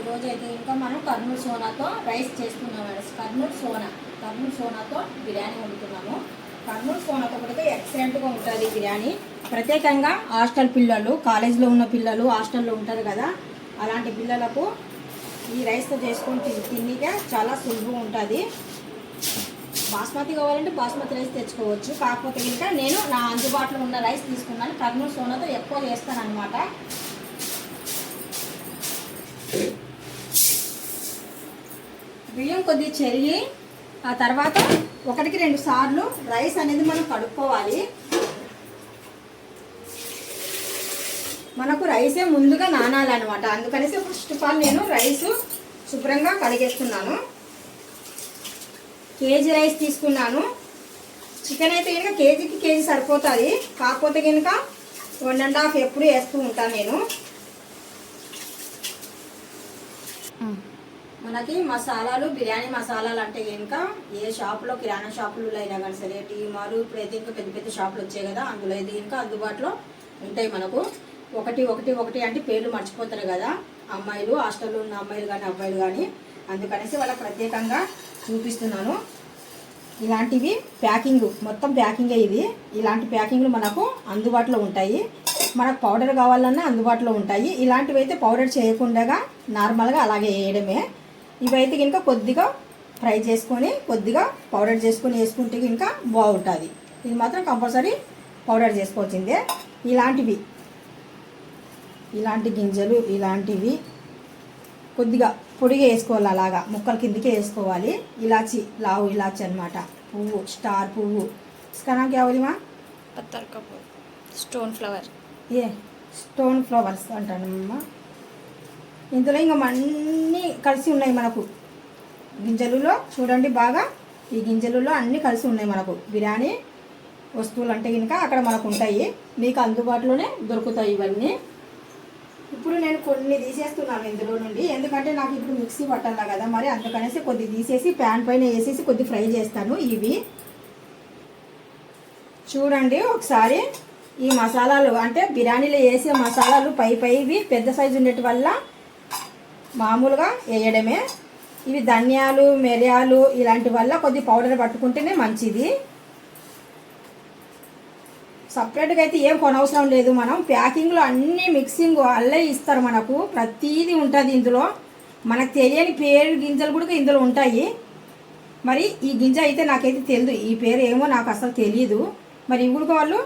ఈరోజు అయితే ఇంకా మనం కర్నూలు సోనాతో రైస్ చేస్తున్నాం మేడం. కర్నూలు సోనా కర్నూలు సోనాతో బిర్యానీ వండుతున్నాము. కర్నూలు సోనాతో కూడా ఎక్సలెంట్గా ఉంటుంది బిర్యానీ. ప్రత్యేకంగా హాస్టల్ పిల్లలు కాలేజీలో ఉన్న పిల్లలు హాస్టల్లో ఉంటారు కదా అలాంటి పిల్లలకు ఈ రైస్తో చేసుకొని తిని తిన్నిగా చాలా సులువు ఉంటుంది. బాస్మతి కావాలంటే బాస్మతి రైస్ తెచ్చుకోవచ్చు. కాకపోతే ఇంకా నేను నా అందుబాటులో ఉన్న రైస్ తీసుకున్నాను. కర్నూలు సోనాతో ఎక్కువ చేస్తాను అనమాట బియ్యం కొద్దిగా చెరిగి ఆ తర్వాత ఒకటికి రెండు సార్లు రైస్ అనేది మనం కడుక్కోవాలి. మనకు రైసే ముందుగా నానాలన్నమాట. అందుకనేసి ఫస్ట్ ఆఫ్ ఆల్ నేను రైస్ శుభ్రంగా కడిగేస్తున్నాను. కేజీ రైస్ తీసుకున్నాను. చికెన్ అయితే కనుక కేజీకి కేజీ సరిపోతుంది. కాకపోతే కనుక వన్ అండ్ హాఫ్ ఎప్పుడు వేస్తూ ఉంటాను నేను. మనకి మసాలాలు బిర్యానీ మసాలాలు అంటే ఇంకా ఏ షాపులో కిరాణా షాపులు అయినా కానీ సరే టీమాలు ఇప్పుడైతే ఇంకా పెద్ద పెద్ద షాపులు వచ్చాయి కదా అందులో అయితే ఇంకా అందుబాటులో ఉంటాయి మనకు. ఒకటి ఒకటి ఒకటి అంటే పేర్లు మర్చిపోతారు కదా. అమ్మాయిలు హాస్టల్లో ఉన్న అమ్మాయిలు కానీ అబ్బాయిలు కానీ. అందుకనేసి వాళ్ళకి ప్రత్యేకంగా చూపిస్తున్నాను. ఇలాంటివి ప్యాకింగ్ మొత్తం ప్యాకింగే ఇది. ఇలాంటి ప్యాకింగ్లు మనకు అందుబాటులో ఉంటాయి. మనకు పౌడర్ కావాలన్నా అందుబాటులో ఉంటాయి. ఇలాంటివి అయితే పౌడర్ చేయకుండా నార్మల్గా అలాగే వేయడమే. ఇవైతే కనుక కొద్దిగా ఫ్రై చేసుకొని కొద్దిగా పౌడర్ చేసుకొని వేసుకుంటే ఇంకా బాగుంటుంది. ఇది మాత్రం కంపల్సరీ పౌడర్ చేసుకోవచ్చిందే ఇలాంటివి ఇలాంటి గింజలు ఇలాంటివి కొద్దిగా పొడిగా వేసుకోవాలి అలాగా. ముక్కల కిందకే వేసుకోవాలి. ఇలాచి లావు ఇలాచి అనమాట పువ్వు స్టార్ పువ్వు. ఇస్కానా క్యావలిమా పత్తర్ cup stone flower. A stone flowers అంటానమ్మా. ఇందులో ఇంకా అన్నీ కలిసి ఉన్నాయి మనకు. గింజలులో చూడండి బాగా. ఈ గింజలులో అన్నీ కలిసి ఉన్నాయి మనకు. బిర్యానీ వస్తువులు అంటే కనుక అక్కడ మనకు ఉంటాయి. మీకు అందుబాటులోనే దొరుకుతాయి ఇవన్నీ. ఇప్పుడు నేను కొన్ని తీసేస్తున్నాను ఇందులో నుండి. ఎందుకంటే నాకు ఇప్పుడు మిక్సీ పట్టాలా కదా. మరి అందుకనేసి కొద్ది తీసేసి ప్యాన్ పైన వేసేసి కొద్ది ఫ్రై చేస్తాను ఇవి. చూడండి ఒకసారి. ఈ మసాలాలు అంటే బిర్యానీలో వేసే మసాలాలు పై పైవి పెద్ద సైజు ఉండేటి వల్ల మామూలుగా వేయడమే. ఇవి ధనియాలు మిరియాలు ఇలాంటి వల్ల కొద్ది పౌడర్ పట్టుకుంటేనే మంచిది. సపరేట్గా అయితే ఏం కొనవసరం లేదు. మనం ప్యాకింగ్లో అన్ని మిక్సింగ్ అల్లే ఇస్తారు మనకు. ప్రతీది ఉంటుంది ఇందులో. మనకు తెలియని పేరు గింజలు కూడా ఇందులో ఉంటాయి. మరి ఈ గింజ అయితే నాకైతే తెలియదు ఈ పేరు ఏమో నాకు అసలు తెలియదు మరి ఇవి కూడా వాళ్ళు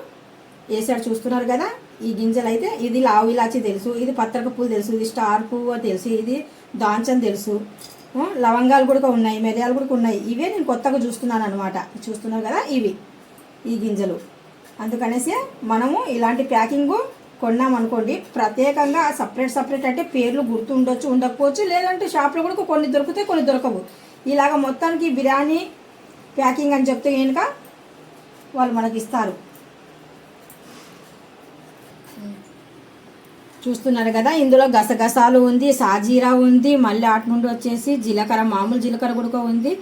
వేసాడు చూస్తున్నారు కదా. ఈ గింజలు అయితే ఇది లావు ఇలాచి తెలుసు ఇది పత్రక పువ్వు తెలుసు ఇది స్టార్ పువ్వు తెలుసు ఇది దాంచని తెలుసు. లవంగాలు కూడా ఉన్నాయి మిరియాలు కూడా ఉన్నాయి. ఇవే నేను కొత్తగా చూస్తున్నాను అనమాట చూస్తున్నారు కదా ఇవి ఈ గింజలు. అందుకనేసి మనము ఇలాంటి ప్యాకింగ్ కొన్నామనుకోండి ప్రత్యేకంగా సపరేట్ సపరేట్ అంటే పేర్లు గుర్తు ఉండొచ్చు ఉండకపోవచ్చు లేదంటే షాప్లో కూడా కొన్ని దొరుకుతాయి కొన్ని దొరకవు. ఇలాగ మొత్తానికి బిర్యానీ ప్యాకింగ్ అని చెప్తే కనుక వాళ్ళు మనకి ఇస్తారు. చూస్తున్నారు కదా. ఇందులో గసగసాలు ఉంది సాజీరా ఉంది మళ్ళీ అటు నుండి వచ్చేసి జీలకర్ర మామూలు జీలకర్ర గుడుక ఉంది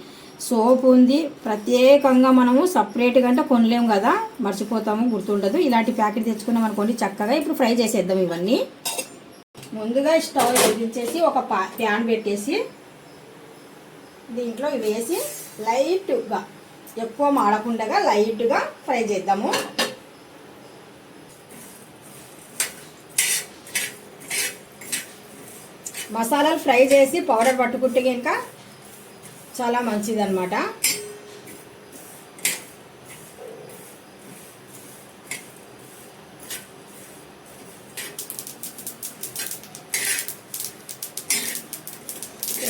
సోప్ ఉంది. ప్రత్యేకంగా మనము సపరేట్గా అంటే కొనలేము కదా. మర్చిపోతాము గుర్తుండదు. ఇలాంటి ప్యాకెట్ తెచ్చుకున్నాం అనుకోండి చక్కగా ఇప్పుడు ఫ్రై చేసేద్దాం ఇవన్నీ. ముందుగా స్టవ్ వెలిగించేసి ఒక ప్యాన్ పెట్టేసి దీంట్లో ఇవి వేసి లైట్గా ఎక్కువ మాడకుండా లైట్గా ఫ్రై చేద్దాము. మసాలాలు ఫ్రై చేసి పౌడర్ పట్టుకుంటే కనుక చాలా మంచిదన్నమాట.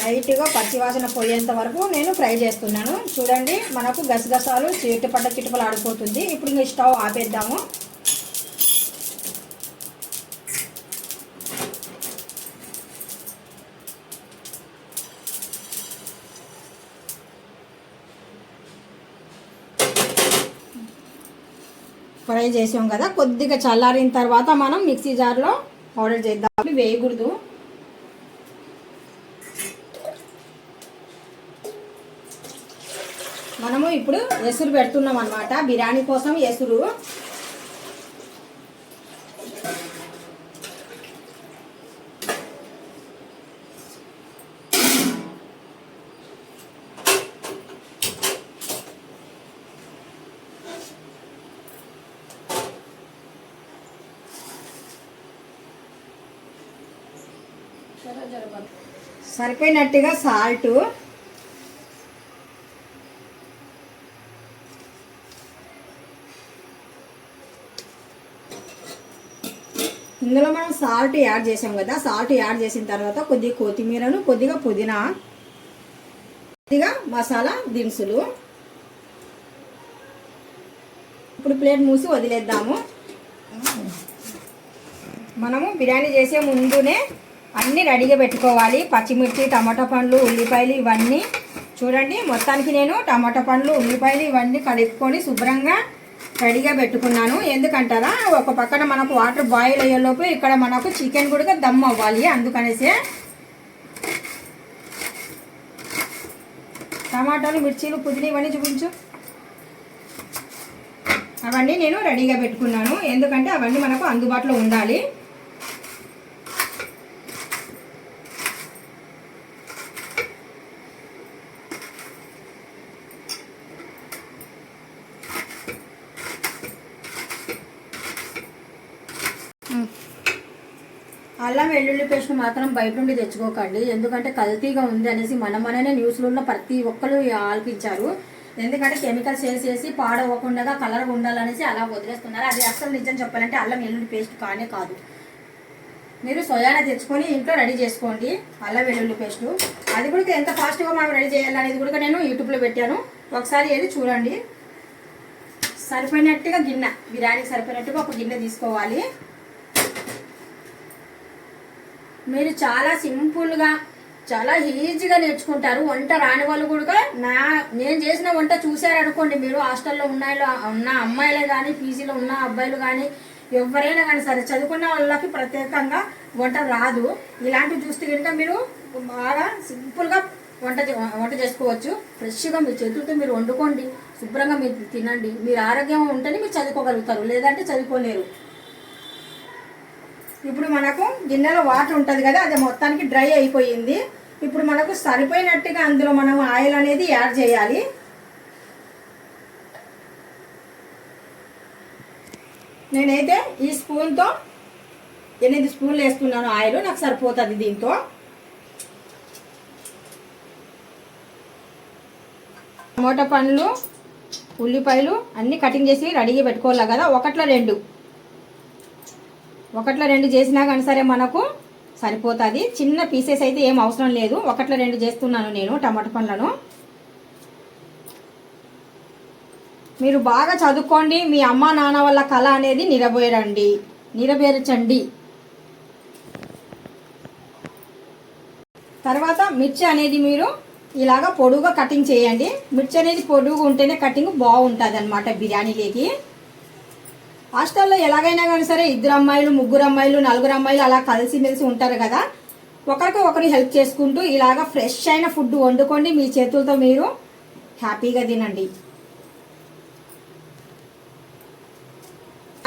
లైట్గా పచ్చివాసన పోయేంత వరకు నేను ఫ్రై చేస్తున్నాను. చూడండి మనకు గసగసాలు చిట్టుపట్ట చిట్టుపలు ఆడిపోతుంది ఇప్పుడు ఇంకా స్టవ్ ఆపేద్దాము. ఫ్రై చేసాం కదా కొద్దిగా చల్లారిన తర్వాత మనం మిక్సీ జార్లో పౌడర్ చేద్దాం. వేయకూడదు. మనము ఇప్పుడు ఎసురు పెడుతున్నాం అనమాట బిర్యానీ కోసం ఎసురు. సరిపోయినట్టుగా సాల్ట్. ఇందులో మనం సాల్ట్ యాడ్ చేసాం కదా సాల్ట్ యాడ్ చేసిన తర్వాత కొద్దిగా కొత్తిమీరను కొద్దిగా పుదీనా కొద్దిగా మసాలా దినుసులు. ఇప్పుడు ప్లేట్ మూసి వదిలేద్దాము. మనము బిర్యానీ చేసే ముందునే అన్నీ రెడీగా పెట్టుకోవాలి. పచ్చిమిర్చి టమాటా పండ్లు ఉల్లిపాయలు ఇవన్నీ. చూడండి మొత్తానికి నేను టమాటా పండ్లు ఉల్లిపాయలు ఇవన్నీ కలుపుకొని శుభ్రంగా రెడీగా పెట్టుకున్నాను. ఎందుకంటారా? ఒక పక్కన మనకు వాటర్ బాయిల్ అయ్యేలోపు ఇక్కడ మనకు చికెన్ కూడా దమ్ అవ్వాలి. అందుకనేసి టమాటాలు మిర్చీలు పుదీనా ఇవన్నీ చూపించు. అవన్నీ నేను రెడీగా పెట్టుకున్నాను. ఎందుకంటే అవన్నీ మనకు అందుబాటులో ఉండాలి. అల్లం వెల్లుల్లి పేస్ట్ మాత్రం బయట నుండి తెచ్చుకోకండి. ఎందుకంటే కల్తీగా ఉంది అనేసి మన మననే న్యూస్లో ఉన్న ప్రతి ఒక్కరు ఆల్పించారు ఎందుకంటే కెమికల్స్ వేసేసి పాడవకుండా కలర్ ఉండాలనేసి అలా వదిలేస్తున్నారు. అది అసలు నిజం చెప్పాలంటే అల్లం వెల్లుల్లి పేస్ట్ కానే కాదు. మీరు సోయానా తెచ్చుకొని ఇంట్లో రెడీ చేసుకోండి అల్లం వెల్లుల్లి పేస్ట్. అది కూడా ఎంత ఫాస్ట్గా మనం రెడీ చేయాలనేది కూడా నేను యూట్యూబ్లో పెట్టాను. ఒకసారి వెళ్ళి చూడండి. సరిపోయినట్టుగా గిన్నె. బిర్యానీకి సరిపోయినట్టుగా ఒక గిన్నె తీసుకోవాలి. మీరు చాలా సింపుల్గా చాలా ఈజీగా నేర్చుకుంటారు. వంట రాని వాళ్ళు కూడా నా నేను చేసిన వంట చూశారనుకోండి మీరు. హాస్టల్లో ఉన్న ఉన్న అమ్మాయిలే కానీ పీజీలో ఉన్న అబ్బాయిలు కానీ ఎవరైనా కానీ సరే చదువుకున్న వాళ్ళకి ప్రత్యేకంగా వంట రాదు. ఇలాంటివి చూస్తే కనుక మీరు బాగా సింపుల్గా వంట చే- వంట చేసుకోవచ్చు. ఫ్రెష్గా మీ చేతులతో మీరు వండుకోండి. శుభ్రంగా మీరు తినండి. మీరు ఆరోగ్యం ఉంటేనే మీరు చదువుకోగలుగుతారు. లేదంటే చదువుకోలేరు. ఇప్పుడు మనకు గిన్నెలో వాటర్ ఉంటుంది కదా అది మొత్తానికి డ్రై అయిపోయింది. ఇప్పుడు మనకు సరిపోయినట్టుగా అందులో మనం ఆయిల్ అనేది యాడ్ చేయాలి. నేనైతే ఈ స్పూన్తో ఎనిమిది స్పూన్లు వేస్తున్నాను ఆయిల్ నాకు సరిపోతుంది దీంతో. టమోటా పండ్లు ఉల్లిపాయలు అన్నీ కటింగ్ చేసి రెడీగా పెట్టుకోవాలి కదా ఒకట్లో రెండు. ఒకట్లో రెండు చేసినా కానీ సరే మనకు సరిపోతుంది. చిన్న పీసెస్ అయితే ఏం అవసరం లేదు. ఒకట్లో రెండు చేస్తున్నాను నేను టమాటా పండ్లను. మీరు బాగా చదువుకోండి. మీ అమ్మ నాన్న వాళ్ళ కళ అనేది నిరబేరండి నిరవేర్చండి తర్వాత మిర్చి అనేది మీరు ఇలాగా పొడుగా కటింగ్ చేయండి. మిర్చి అనేది పొడుగు ఉంటేనే కటింగ్ బాగుంటుంది అనమాట బిర్యానీలోకి. హాస్టల్లో ఎలాగైనా కానీ సరే ఇద్దరు అమ్మాయిలు ముగ్గురు అమ్మాయిలు నలుగురు అమ్మాయిలు అలా కలిసిమెలిసి ఉంటారు కదా. ఒకరికి ఒకరు హెల్ప్ చేసుకుంటూ ఇలాగ ఫ్రెష్ అయిన ఫుడ్ వండుకోండి. మీ చేతులతో మీరు హ్యాపీగా తినండి.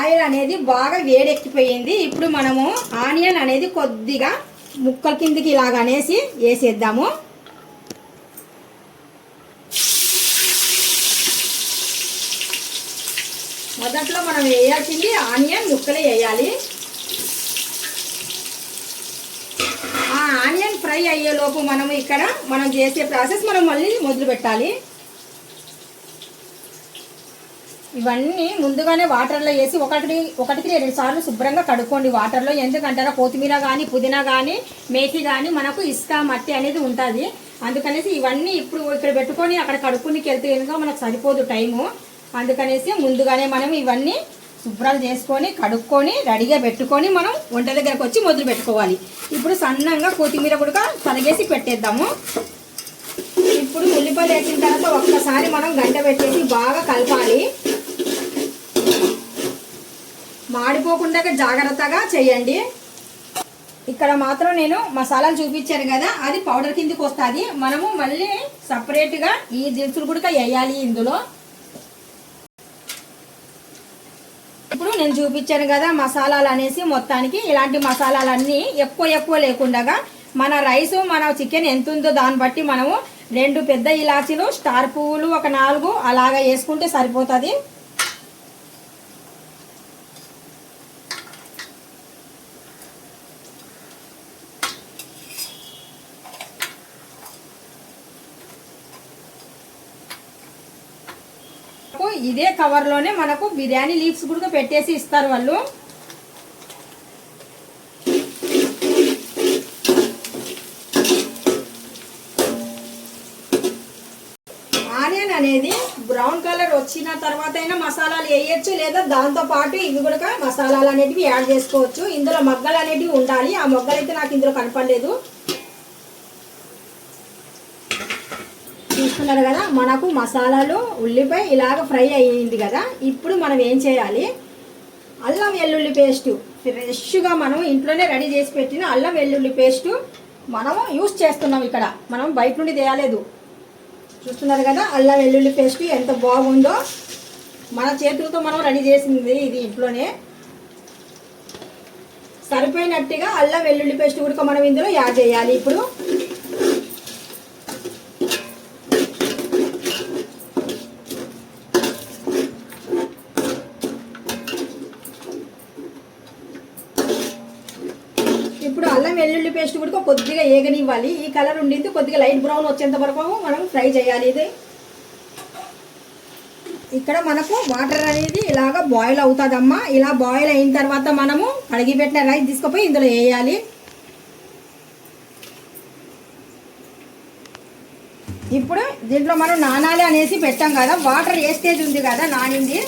ఆయిల్ అనేది బాగా వేడెక్కిపోయింది. ఇప్పుడు మనము ఆనియన్ అనేది కొద్దిగా ముక్కల కిందికి ఇలాగ అనేసి వేసేద్దాము. మొదట్లో మనం వేయాల్సింది ఆనియన్ ముక్కలే వేయాలి. ఆ ఆనియన్ ఫ్రై అయ్యేలోపు మనం ఇక్కడ మనం చేసే ప్రాసెస్ మనం మళ్ళీ మొదలు పెట్టాలి. ఇవన్నీ ముందుగానే వాటర్లో వేసి ఒకటి ఒకటికి రెండు సార్లు శుభ్రంగా కడుక్కోండి వాటర్లో. ఎందుకంటారా? కొత్తిమీర కానీ పుదీనా కానీ మేతి కానీ మనకు ఇసుక మట్టి అనేది ఉంటుంది. అందుకనేసి ఇవన్నీ ఇప్పుడు ఇక్కడ పెట్టుకొని అక్కడ కడుక్కునికి వెళ్తే కనుక మనకు సరిపోదు టైము. అందుకనేసి ముందుగానే మనం ఇవన్నీ శుభ్రాలు చేసుకొని కడుక్కొని రెడీగా పెట్టుకొని మనం వంట దగ్గరకు వచ్చి మొదలు పెట్టుకోవాలి. ఇప్పుడు సన్నంగా కొత్తిమీర కూడా తరిగేసి పెట్టేద్దాము. ఇప్పుడు ఉల్లిపాయలు వేసిన తర్వాత ఒక్కసారి మనం గంట పెట్టేసి బాగా కలపాలి. మాడిపోకుండా జాగ్రత్తగా చేయండి. ఇక్కడ మాత్రం నేను మసాలాలు చూపించాను కదా అది పౌడర్ కిందకి వస్తుంది. మనము మళ్ళీ సపరేట్గా ఈ దినుసులు కూడా వేయాలి ఇందులో. నేను చూపించాను కదా మసాలాలు అనేసి మొత్తానికి ఇలాంటి మసాలాలన్నీ ఎక్కువ ఎక్కువ లేకుండా మన రైస్ మన చికెన్ ఎంత ఉందో దాన్ని బట్టి మనము రెండు పెద్ద ఇలాచీలు స్టార్ పువ్వులు ఒక నాలుగు అలాగా వేసుకుంటే సరిపోతుంది. ఇదే కవర్లోనే మనకు బిర్యానీ లీవ్స్ కూడా పెట్టేసి ఇస్తారు వాళ్ళు. ఆనియన్ అనేది బ్రౌన్ కలర్ వచ్చిన తర్వాత అయినా మసాలాలు వేయచ్చు లేదా దాంతో పాటు ఇవి కూడా మసాలాలు అనేటివి యాడ్ చేసుకోవచ్చు. ఇందులో మొగ్గలు అనేటివి ఉండాలి. ఆ మొగ్గలు అయితే నాకు ఇందులో కనపడలేదు. చూస్తున్నారు కదా మనకు మసాలాలు ఉల్లిపాయ ఇలాగ ఫ్రై అయ్యింది కదా ఇప్పుడు మనం ఏం చేయాలి? అల్లం వెల్లుల్లి పేస్ట్ ఫ్రెష్గా మనం ఇంట్లోనే రెడీ చేసి పెట్టిన అల్లం వెల్లుల్లి పేస్టు మనము యూస్ చేస్తున్నాం ఇక్కడ. మనం బయట నుండి తేయలేదు. చూస్తున్నారు కదా అల్లం వెల్లుల్లి పేస్ట్ ఎంత బాగుందో. మన చేతులతో మనం రెడీ చేసింది ఇది ఇంట్లోనే. సరిపోయినట్టుగా అల్లం వెల్లుల్లి పేస్ట్ కూడా మనం ఇందులో యాడ్ చేయాలి. ఇప్పుడు అల్లం వెల్లుల్లి పేస్ట్ కూడా కొద్దిగా ఏగనివ్వాలి. ఈ కలర్ ఉండింది కొద్దిగా లైట్ బ్రౌన్ వచ్చేంత వరకు మనం ఫ్రై చేయాలి ఇది. ఇక్కడ మనకు వాటర్ అనేది ఇలాగ బాయిల్ అవుతుందమ్మా. ఇలా బాయిల్ అయిన తర్వాత మనము కడిగి పెట్టిన రైస్ తీసుకుపోయి ఇందులో వేయాలి. ఇప్పుడు దీంట్లో మనం నానాలి అనేసి పెట్టాం కదా. వాటర్ వేస్టేజ్ ఉంది కదా నానింది.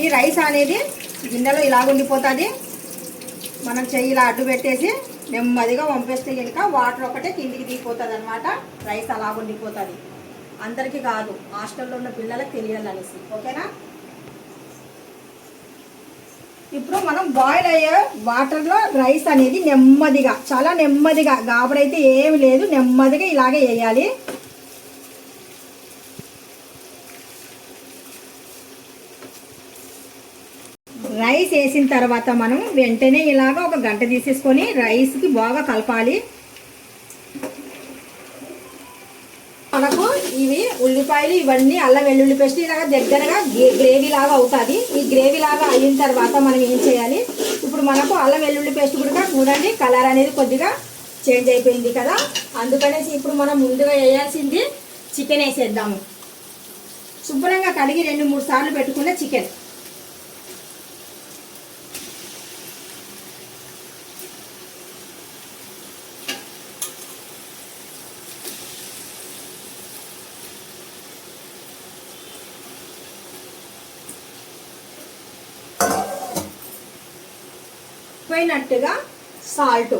ఈ రైస్ అనేది గిన్నెలో ఇలాగ ఉండిపోతుంది మనం చెయ్యి ఇలా అడ్డు పెట్టేసి నెమ్మదిగా వంపేస్తే కనుక వాటర్ ఒకటే కిందికి దిగిపోతుంది అనమాట రైస్ అలా ఉండిపోతుంది. అందరికీ కాదు హాస్టల్లో ఉన్న పిల్లలకు తెలియాలనేసి. ఓకేనా? ఇప్పుడు మనం బాయిల్ అయ్యే వాటర్లో రైస్ అనేది నెమ్మదిగా చాలా నెమ్మదిగా గాబరైతే ఏమి లేదు నెమ్మదిగా ఇలాగే వేయాలి. రైస్ వేసిన తర్వాత మనం వెంటనే ఇలాగ ఒక గంట తీసేసుకొని రైస్కి బాగా కలపాలి. మనకు ఇవి ఉల్లిపాయలు ఇవన్నీ అల్లం వెల్లుల్లి పేస్ట్ ఇలాగ దగ్గరగా గ్రేవీ లాగా అవుతుంది. ఈ గ్రేవీ లాగా అయిన తర్వాత మనం ఏం చేయాలి? ఇప్పుడు మనకు అల్లం వెల్లుల్లి పేస్ట్ కూడా చూడండి కలర్ అనేది కొద్దిగా చేంజ్ అయిపోయింది కదా. అందుకనేసి ఇప్పుడు మనం ముందుగా వేయాల్సింది చికెన్ వేసేద్దాము. శుభ్రంగా కడిగి రెండు మూడు సార్లు పెట్టుకున్న చికెన్. పోయినట్టుగా సాల్ట్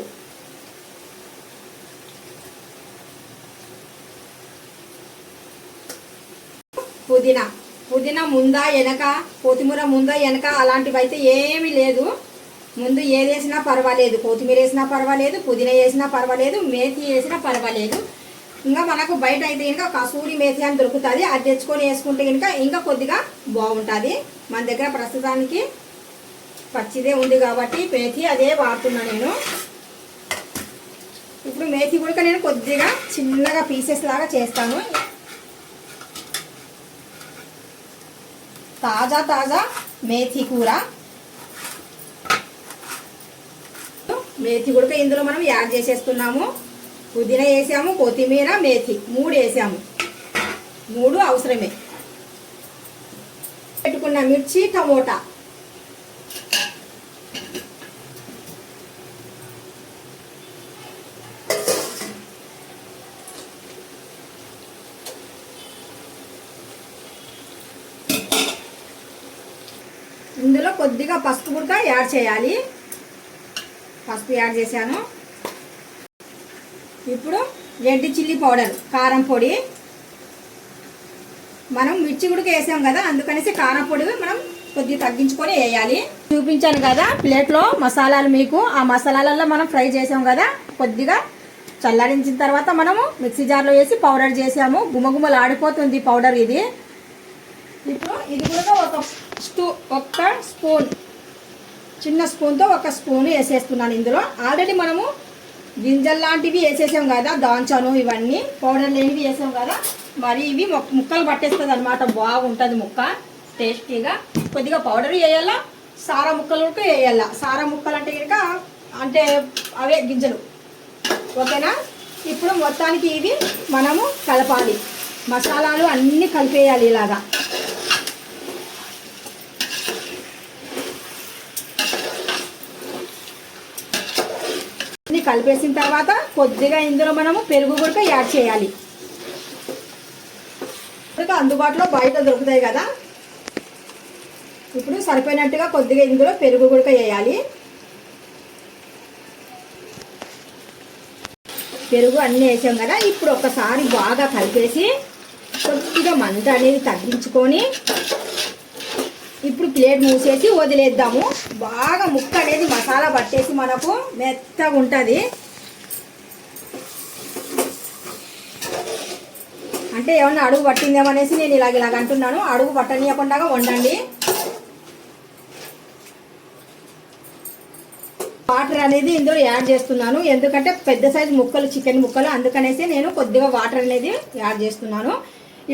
పుదీనా. పుదీనా ముందా వెనక కొత్తిమీర ముందా వెనక అలాంటివి అయితే ఏమీ లేదు. ముందు ఏది వేసినా పర్వాలేదు. కొత్తిమీర వేసినా పర్వాలేదు పుదీనా వేసినా పర్వాలేదు మేతి వేసినా పర్వాలేదు. ఇంకా మనకు బయట అయితే ఇంకా కసూరి మేతి అని దొరుకుతుంది. అది తెచ్చుకొని వేసుకుంటే ఇంకా ఇంకా కొద్దిగా బాగుంటుంది. మన దగ్గర ప్రస్తుతానికి పచ్చిదే ఉంది కాబట్టి మేతి అదే వాడుతున్నా నేను. ఇప్పుడు మేతి కూడా నేను కొద్దిగా చిన్నగా పీసెస్ లాగా చేస్తాను. తాజా తాజా మేతి కూర. మేతి కూడా ఇందులో మనం యాడ్ చేసేస్తున్నాము. పుదీనా వేసాము కొత్తిమీర మేతి మూడు వేసాము. మూడు అవసరమే. పెట్టుకున్న మిర్చి టమోటా ఇందులో కొద్దిగా పసుపు కూడా యాడ్ చేయాలి. పసుపు యాడ్ చేశాను. ఇప్పుడు రెడ్ చిల్లీ పౌడర్ కారం పొడి. మనం మిర్చి కూడా వేసాం కదా అందుకనేసి కారం పొడి మనం కొద్దిగా తగ్గించుకొని వేయాలి. చూపించాను కదా ప్లేట్లో మసాలాలు మీకు. ఆ మసాలాలలో మనం ఫ్రై చేసాం కదా కొద్దిగా చల్లారించిన తర్వాత మనము మిక్సీ జార్లో వేసి పౌడర్ చేసాము. గుమగుమలు ఆడిపోతుంది పౌడర్ ఇది. ఇప్పుడు ఇది కూడా ఒక స్టూ ఒక్క స్పూన్ చిన్న స్పూన్తో ఒక స్పూన్ వేసేస్తున్నాను ఇందులో. ఆల్రెడీ మనము గింజలు లాంటివి వేసేసాం కదా దాంచాను ఇవన్నీ. పౌడర్ లేనివి వేసాం కదా మరి ఇవి ముక్కలు పట్టేస్తుంది అనమాట బాగుంటుంది ముక్క టేస్టీగా. కొద్దిగా పౌడర్ వేయాలా సారా ముక్కలు వేయాలా. సారా ముక్కలు అంటే కనుక అంటే అవే గింజలు. ఓకేనా? ఇప్పుడు మొత్తానికి ఇవి మనము కలపాలి. మసాలాలు అన్నీ కలిపేయాలి ఇలాగా. కలిపేసిన తర్వాత కొద్దిగా ఇందులో మనము పెరుగు కూడా యాడ్ చేయాలి. ఇంకా అందుబాటులో బయట దొరుకుతాయి కదా. ఇప్పుడు సరిపోయినట్టుగా కొద్దిగా ఇందులో పెరుగు కూడా వేయాలి. పెరుగు అన్నీ వేసాం కదా ఇప్పుడు ఒకసారి బాగా కలిపేసి కొద్దిగా మంట అనేది తగ్గించుకొని ఇప్పుడు ప్లేట్ మూసేసి వదిలేద్దాము. బాగా ముక్క అనేది మసాలా పట్టేసి మనకు మెత్తగా ఉంటుంది. అంటే ఏమన్నా అడుగు పట్టిందేమనేసి నేను ఇలాగ ఇలాగ అంటున్నాను. అడుగు పట్టనీయకుండా వండండి. వాటర్ అనేది ఇందులో యాడ్ చేస్తున్నాను. ఎందుకంటే పెద్ద సైజు ముక్కలు చికెన్ ముక్కలు అందుకనేసి నేను కొద్దిగా వాటర్ అనేది యాడ్ చేస్తున్నాను.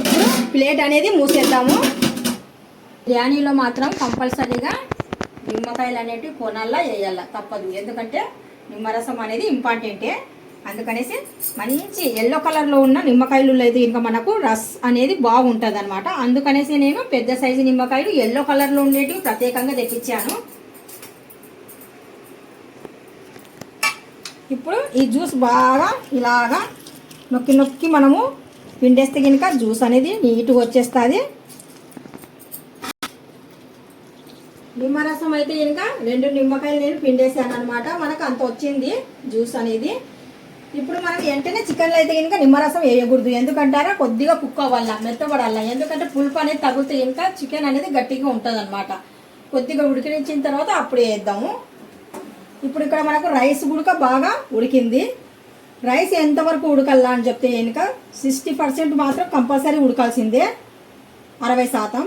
ఇప్పుడు ప్లేట్ అనేది మూసేద్దాము. బిర్యానీలో మాత్రం కంపల్సరీగా నిమ్మకాయలు అనేటివి కోనల్లా వేయాల తప్పదు. ఎందుకంటే నిమ్మరసం అనేది ఇంపార్టెంటే అందుకనేసి మంచి ఎల్లో కలర్లో ఉన్న నిమ్మకాయలు లేదు. ఇంకా మనకు రస్ అనేది బాగుంటుంది అనమాట అందుకనేసి నేను పెద్ద సైజు నిమ్మకాయలు ఎల్లో కలర్లో ఉండేటివి ప్రత్యేకంగా తెప్పించాను. ఇప్పుడు ఈ జ్యూస్ బాగా ఇలాగా నొక్కి నొక్కి మనము పిండేస్తే కనుక జ్యూస్ అనేది నీట్గా వచ్చేస్తుంది. నిమ్మరసం అయితే కనుక రెండు నిమ్మకాయలు నేను పిండేసాను అనమాట మనకు అంత వచ్చింది జ్యూస్ అనేది. ఇప్పుడు మనం వెంటనే చికెన్లో అయితే కనుక నిమ్మరసం వేయకూడదు. ఎందుకంటారా? కొద్దిగా కుక్ అవ్వాల మెత్తబడాల. ఎందుకంటే పులుపు అనేది తగిలితే ఇంకా చికెన్ అనేది గట్టిగా ఉంటుంది అనమాట కొద్దిగా ఉడికించిన తర్వాత అప్పుడు వేద్దాము. ఇప్పుడు ఇక్కడ మనకు రైస్ ఉడక బాగా ఉడికింది. రైస్ ఎంతవరకు ఉడకల్లా అని చెప్తే కనుక సిక్స్టీ పర్సెంట్ మాత్రం కంపల్సరీ ఉడకాల్సిందే. అరవై శాతం.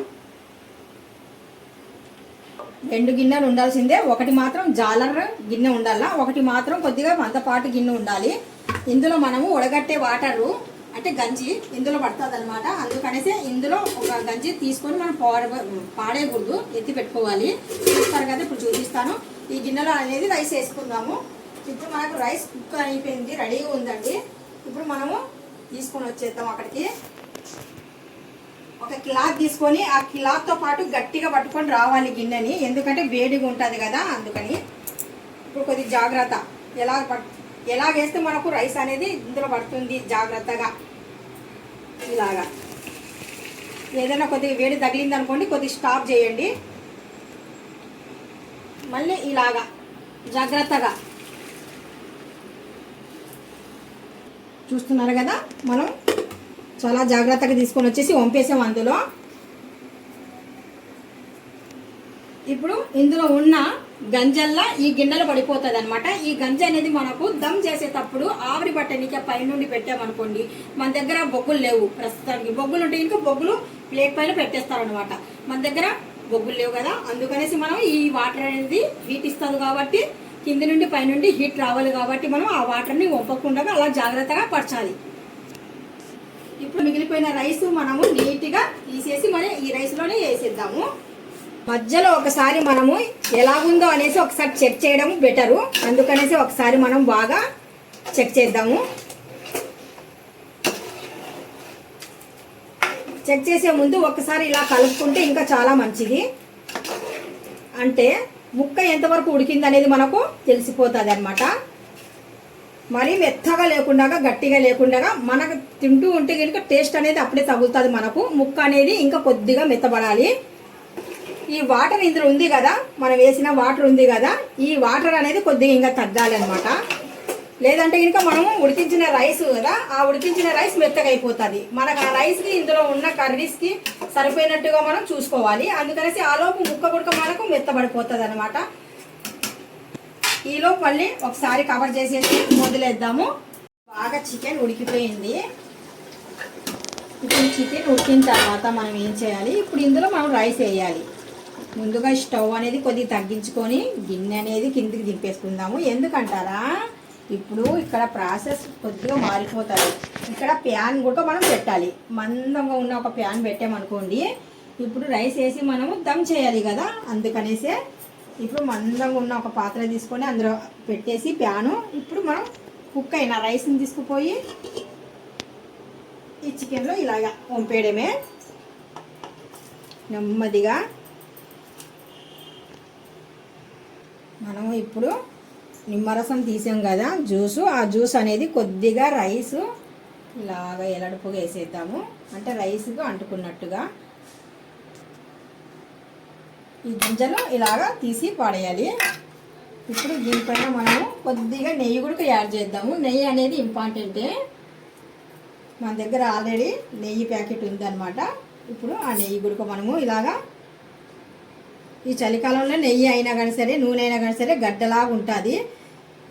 రెండు గిన్నెలు ఉండాల్సిందే. ఒకటి మాత్రం జాలర్ గిన్నె ఉండాలా? ఒకటి మాత్రం కొద్దిగా మందపాటి గిన్నె ఉండాలి. ఇందులో మనము ఉడగట్టే వాటరు అంటే గంజి ఇందులో పడుతుంది అనమాట అందుకనేసి ఇందులో ఒక గంజి తీసుకొని మనం పాడ పాడేయకూడదు. ఎత్తి పెట్టుకోవాలి. చూస్తారు కదా ఇప్పుడు చూపిస్తాను. ఈ గిన్నెలో అనేది రైస్ వేసుకుందాము. ఇప్పుడు మనకు రైస్ కుక్ అయిపోయింది రెడీగా ఉందండి. ఇప్పుడు మనము తీసుకొని వచ్చేద్దాం అక్కడికి. ఒక క్లాత్ తీసుకొని ఆ క్లాత్తో పాటు గట్టిగా పట్టుకొని రావాలి గిన్నెని. ఎందుకంటే వేడిగా ఉంటుంది కదా అందుకని. ఇప్పుడు కొద్ది జాగ్రత్త. ఎలా పట్ ఎలా వేస్తే మనకు రైస్ అనేది ఇందులో పడుతుంది జాగ్రత్తగా. ఇలాగా. ఏదైనా కొద్దిగా వేడి తగిలింది అనుకోండి కొద్దిగా స్టాప్ చేయండి. మళ్ళీ ఇలాగా. జాగ్రత్తగా. చూస్తున్నారు కదా మనం? చాలా జాగ్రత్తగా తీసుకొని వచ్చేసి వంపేసాం అందులో. ఇప్పుడు ఇందులో ఉన్న గంజల్లా ఈ గిన్నెలు పడిపోతుంది అనమాట ఈ గంజ అనేది మనకు దమ్ చేసేటప్పుడు ఆవిరి బట్టనికి పైనుండి పెట్టామనుకోండి మన దగ్గర బొగ్గులు లేవు ప్రస్తుతానికి. బొగ్గులు ఉంటే ఇంకా బొగ్గులు ప్లేట్ పైన పెట్టేస్తారనమాట మన దగ్గర బొగ్గులు లేవు కదా అందుకనేసి మనం ఈ వాటర్ అనేది హీట్ ఇస్తుంది కాబట్టి కింది నుండి పైనుండి హీట్ రావాలి కాబట్టి మనం ఆ వాటర్ని వంపకుండా అలా జాగ్రత్తగా పరచాలి. ఇప్పుడు మిగిలిపోయిన రైస్ మనము నీట్గా తీసేసి మనం ఈ రైస్లోనే వేసేద్దాము. మధ్యలో ఒకసారి మనము ఎలా ఉందో అనేసి ఒకసారి చెక్ చేయడం బెటరు. అందుకనేసి ఒకసారి మనం బాగా చెక్ చేద్దాము. చెక్ చేసే ముందు ఒకసారి ఇలా కలుపుకుంటే ఇంకా చాలా మంచిది. అంటే ముక్క ఎంతవరకు ఉడికింది అనేది మనకు తెలిసిపోతుంది అనమాట మరీ మెత్తగా లేకుండా గట్టిగా లేకుండా మనకు తింటూ ఉంటే కనుక టేస్ట్ అనేది అప్పుడే తగులుతుంది మనకు. ముక్క అనేది ఇంకా కొద్దిగా మెత్తబడాలి. ఈ వాటర్ ఇందులో ఉంది కదా మనం వేసిన వాటర్ ఉంది కదా ఈ వాటర్ అనేది కొద్దిగా ఇంకా తగ్గాలి అనమాట లేదంటే కనుక మనము ఉడికించిన రైస్ కదా ఆ ఉడికించిన రైస్ మెత్తగా అయిపోతుంది. మనకు ఆ రైస్కి ఇందులో ఉన్న కర్రీస్కి సరిపోయినట్టుగా మనం చూసుకోవాలి. అందుకనేసి ఆ లోపు ముక్క కుడక మనకు మెత్తబడిపోతుంది అనమాట ఈలో మళ్ళీ ఒకసారి కవర్ చేసేసి వదిలేద్దాము. బాగా చికెన్ ఉడికిపోయింది. ఇప్పుడు చికెన్ ఉడికిన తర్వాత మనం ఏం చేయాలి? ఇప్పుడు ఇందులో మనం రైస్ వేయాలి. ముందుగా స్టవ్ అనేది కొద్దిగా తగ్గించుకొని గిన్నె అనేది కిందికి దింపేసుకుందాము. ఎందుకంటారా? ఇప్పుడు ఇక్కడ ప్రాసెస్ కొద్దిగా మారిపోతుంది. ఇక్కడ ప్యాన్ కూడా మనం పెట్టాలి. మందంగా ఉన్న ఒక ప్యాన్ పెట్టామనుకోండి ఇప్పుడు రైస్ వేసి మనము దమ్ చేయాలి కదా. అందుకనేసే ఇప్పుడు మందంగా ఉన్న ఒక పాత్ర తీసుకొని అందులో పెట్టేసి ప్యాను. ఇప్పుడు మనం కుక్ అయిన రైస్ని తీసుకుపోయి ఈ చికెన్లో ఇలాగా వంపేయడమే. నెమ్మదిగా మనం ఇప్పుడు నిమ్మరసం తీసాం కదా జ్యూసు. ఆ జ్యూస్ అనేది కొద్దిగా రైస్ ఇలాగా ఎలడుపుగా వేసేద్దాము. అంటే రైస్కు అంటుకున్నట్టుగా. ఈ గింజలు ఇలాగా తీసి పడేయాలి. ఇప్పుడు దీనిపైన మనము కొద్దిగా నెయ్యి కూడా యాడ్ చేద్దాము. నెయ్యి అనేది ఇంపార్టెంటే మన దగ్గర ఆల్రెడీ నెయ్యి ప్యాకెట్ ఉందన్నమాట. ఇప్పుడు ఆ నెయ్యి గుడక మనము ఇలాగా ఈ చలికాలంలో నెయ్యి అయినా కానీ సరే నూనె అయినా కానీ సరే గడ్డలాగా ఉంటుంది.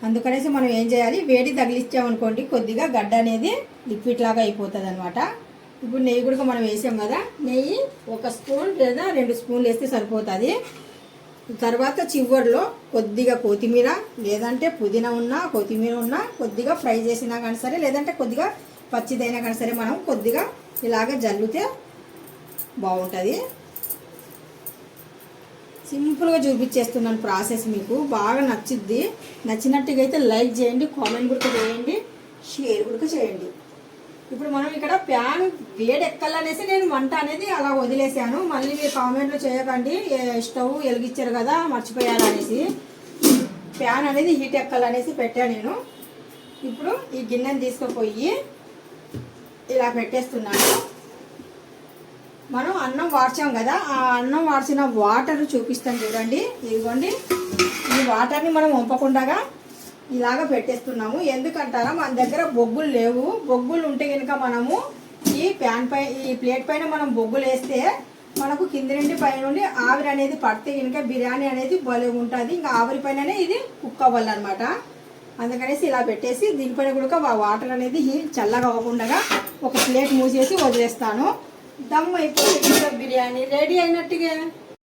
అందుకనేసి మనం ఏం చేయాలి? వేడి తగిలిచ్చామనుకోండి కొద్దిగా గడ్డ అనేది లిక్విడ్ లాగా అయిపోతుంది అనమాట ఇప్పుడు నెయ్యి కూడా మనం వేసాం కదా నెయ్యి ఒక స్పూన్ లేదా రెండు స్పూన్లు వేస్తే సరిపోతుంది. తర్వాత చివరిలో కొద్దిగా కొత్తిమీర లేదంటే పుదీనా ఉన్నా కొత్తిమీర ఉన్నా కొద్దిగా ఫ్రై చేసినా కానీ సరే లేదంటే కొద్దిగా పచ్చిదైనా కానీ సరే మనం కొద్దిగా ఇలాగ జల్లితే బాగుంటుంది. సింపుల్గా చూపించేస్తున్నాను ప్రాసెస్ మీకు బాగా నచ్చుద్ది. నచ్చినట్టుగా అయితే లైక్ చేయండి కామెంట్ కూడా చేయండి షేర్ కూడా చేయండి. ఇప్పుడు మనం ఇక్కడ ప్యాన్ వేడి ఎక్కాలనేసి నేను వంట అనేది అలా వదిలేసాను మళ్ళీ మీరు కామెంట్లు చేయకండి. స్టవ్ వెలిగించారు కదా మర్చిపోయారనేసి ప్యాన్ అనేది హీట్ ఎక్కాలనేసి పెట్టాను నేను. ఇప్పుడు ఈ గిన్నెని తీసుకుపోయి ఇలా పెట్టేస్తున్నాను. మనం అన్నం వాడ్చాం కదా ఆ అన్నం వాడ్చిన వాటర్ చూపిస్తాను చూడండి. ఇదిగోండి. ఈ వాటర్ని మనం వంపకుండగా ఇలాగ పెట్టేస్తున్నాము. ఎందుకంటారా మన దగ్గర బొగ్గులు లేవు. బొగ్గులు ఉంటే కనుక మనము ఈ ప్యాన్ పై ఈ ప్లేట్ పైన మనం బొగ్గులు వేస్తే మనకు కింద నుండి పై నుండి ఆవిరి అనేది పడితే కనుక బిర్యానీ అనేది భలే ఉంటుంది. ఇంకా ఆవిరి పైననే ఇది కుక్ అవ్వాలన్నమాట. అందుకనేసి ఇలా పెట్టేసి దీనిపైన కూడా వాటర్ అనేది చల్లగా అవ్వకుండా ఒక ప్లేట్ మూసేసి వదిలేస్తాను. దమ్ అయిపోయి బిర్యానీ రెడీ అయినట్టుగా.